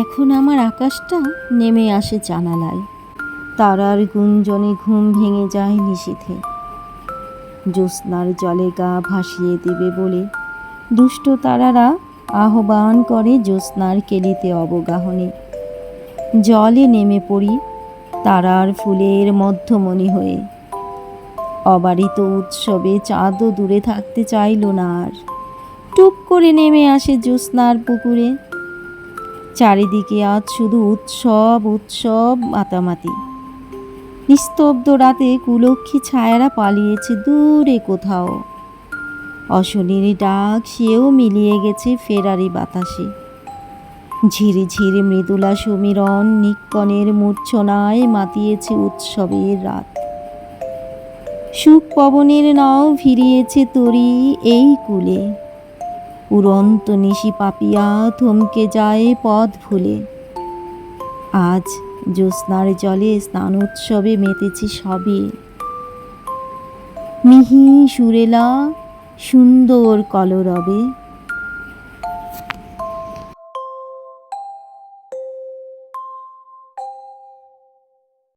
এখন আমার আকাশটা নেমে আসে জানালায়। তারার গুঞ্জনে ঘুম ভেঙে যায় নিশীথে জ্যোৎস্নার জলে গা ভাসিয়ে দেবে বলে দুষ্ট তারারা আহ্বান করে জ্যোৎস্নার কেলিতে অবগাহনে। জলে নেমে পড়ি তারার ফুলের মধ্যমণি হয়ে। অবারিত উৎসবে চাঁদও দূরে থাকতে চাইল না আর। টুপ করে নেমে আসে জ্যোৎস্নার পুকুরে। চারিদিকে আজ শুধু উৎসব উৎসব, মাতামাতি। নিস্তব্ধ রাতে কুলক্ষী ছায়ারা পালিয়েছে দূরে কোথাও। অশনির ডাক সেও মিলিয়ে গেছে ফেরারি বাতাসে। ঝিরি ঝিরি মৃদুলা সমীরণ নিক্কণের মূর্ছনায় মাতিয়েছে উৎসবের রাত। সুখ পবনের নাও ভিড়িয়েছে তরি এই কুলে। উড়ন্ত নিশি পাপিয়া থমকে যায় পথ ভুলে। আজ জ্যোৎস্নার জলে স্নান উৎসবে মেতেছি সবে। মিহি সুরেলা সুন্দর কলরবে।